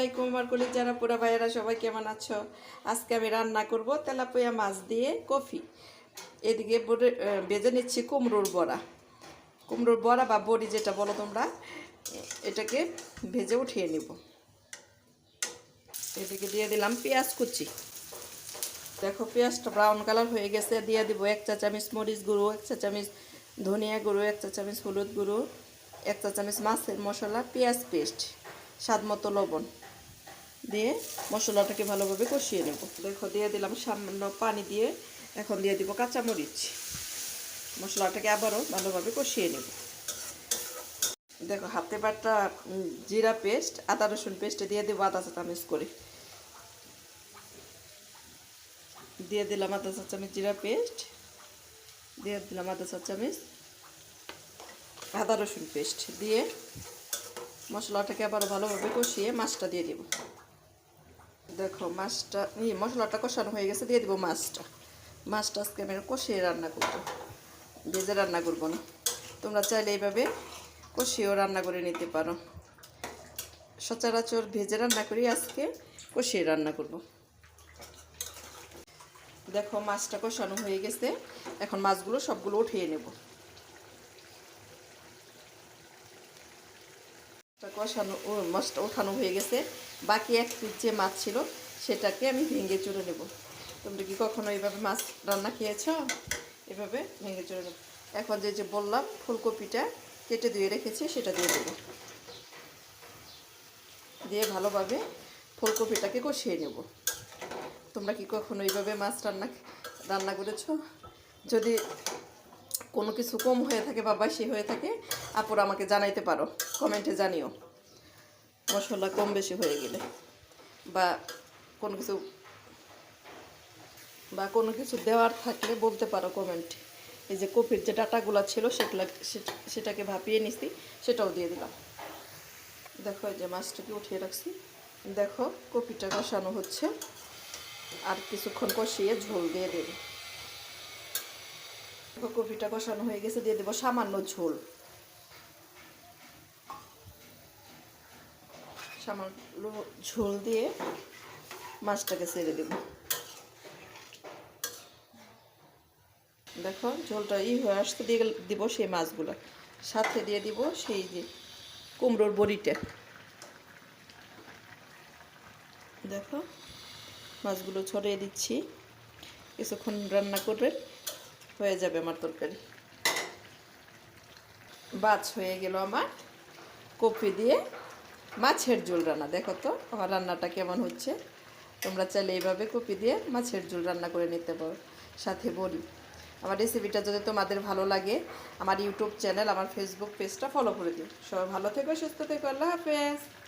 আলাইকুম আমার যারা পুরা ভাইয়েরা, সবাই কেমন আছো? আজকে আমি রান্না করব তেলাপিয়া মাছ দিয়ে কফি। এদিকে ভেজে নিচ্ছি কুমড়োর বড়া। কুমড়োর বড়া বা বড়ি যেটা বলো তোমরা, এটাকে ভেজে উঠিয়ে নিব। এদিকে দিয়ে দিলাম পেঁয়াজ কুচি। দেখো পেঁয়াজটা ব্রাউন কালার হয়ে গেছে, দিয়ে দিব এক চা চামচ মরিচ গুঁড়ো, এক চা চামচ ধনিয়া গুঁড়ো, এক চা চামচ হলুদ গুঁড়ো, এক চা চামচ মাছের মশলা, পেঁয়াজ পেস্ট, স্বাদ মতো লবণ। দিয়ে মশলাটাকে ভালোভাবে কষিয়ে নেব। দেখো, দিয়ে দিলাম সামান্য পানি দিয়ে এখন দিয়ে দিব কাঁচামরিচ। মশলাটাকে আবারও ভালোভাবে কষিয়ে নেব। দেখো, হাতে বাটা জিরা পেস্ট, আদা রসুন পেস্টে দিয়ে দেবো আদা চা চামচ করে। দিয়ে দিলাম আদা চা চামচ জিরা পেস্ট। দিয়ে দিলাম আদা চা চামচ আদা রসুন পেস্ট। দিয়ে মশলাটাকে আবার ভালোভাবে কষিয়ে মাছটা দিয়ে দিব। দেখো, মাছটা ই মশলাটা কষানো হয়ে গেছে, দিয়ে দিব মাছটা। মাছটা আজকে আমি কষিয়ে রান্না করব। ভেজে রান্না করব না। তোমরা চাইলে এইভাবে কষিয়েও রান্না করে নিতে পারো। সচরাচর ভেজে রান্না করি আজকে কষিয়ে রান্না করব। দেখো, মাছটা কষানো হয়ে গেছে। এখন মাছগুলো সবগুলো উঠিয়ে নেব। কষানো মাছটা ওঠানো হয়ে গেছে। বাকি এক পিস যে মাছ ছিল, সেটাকে আমি ভেঙে চুড়ে নেব। তোমরা কি কখনো এইভাবে মাছ রান্না খেয়েছ? এভাবে ভেঙে চুড়ে নেব। এখন যে যে বললাম, ফুলকপিটা কেটে ধুয়ে রেখেছি, সেটা দিয়ে দেবো। দিয়ে ভালোভাবে ফুলকপিটাকে কষিয়ে নেব। তোমরা কি কখনো এইভাবে মাছ রান্না রান্না করেছ? যদি কোনো কিছু কম হয়ে থাকে বা বেশি হয়ে থাকে, আপুরা আমাকে জানাইতে পারো, কমেন্টে জানিও। মশলা কম বেশি হয়ে গেলে বা কোনো কিছু বা কোনো কিছু দেওয়ার থাকলে বলতে পারো কমেন্ট এই যে কপির যে ডাটাগুলো ছিল সেগুলো সেটা- সেটাকে ভাপিয়ে নিছি, সেটাও দিয়ে দিলাম। দেখো এই যে মাছটাকে উঠিয়ে রাখছি। দেখো কপিটা কষানো হচ্ছে। আর কিছুক্ষণ কষিয়ে ঝোল দিয়ে দেবে। দেখো কপিটা কষানো হয়ে গেছে, দিয়ে দেবো সামান্য ঝোল। সামান্য ঝোল দিয়ে মাছটাকে ছেড়ে দেব। দেখো, ঝোলটা ই হয়ে আসতে দিয়ে দিব সেই মাছগুলো। সাথে দিয়ে দিব সেই যে কুমড়োর বড়িটা। দেখো, মাছগুলো ছড়িয়ে দিচ্ছি। কিছুক্ষণ রান্না করবে হয়ে যাবে আমার তরকারি। বাছ হয়ে গেল আমার। কপি দিয়ে মাছের ঝোল রান্না। দেখো তো, আমার রান্নাটা কেমন হচ্ছে। তোমরা চাইলে এইভাবে কপি দিয়ে মাছের ঝোল রান্না করে নিতে পারো। সাথে বলি আমার রেসিপিটা যদি তোমাদের ভালো লাগে, আমার ইউটিউব চ্যানেল, আমার ফেসবুক পেজটা ফলো করে দিও। সবাই ভালো থেকো, সুস্থ থেকো, আল্লাহ হাফেজ।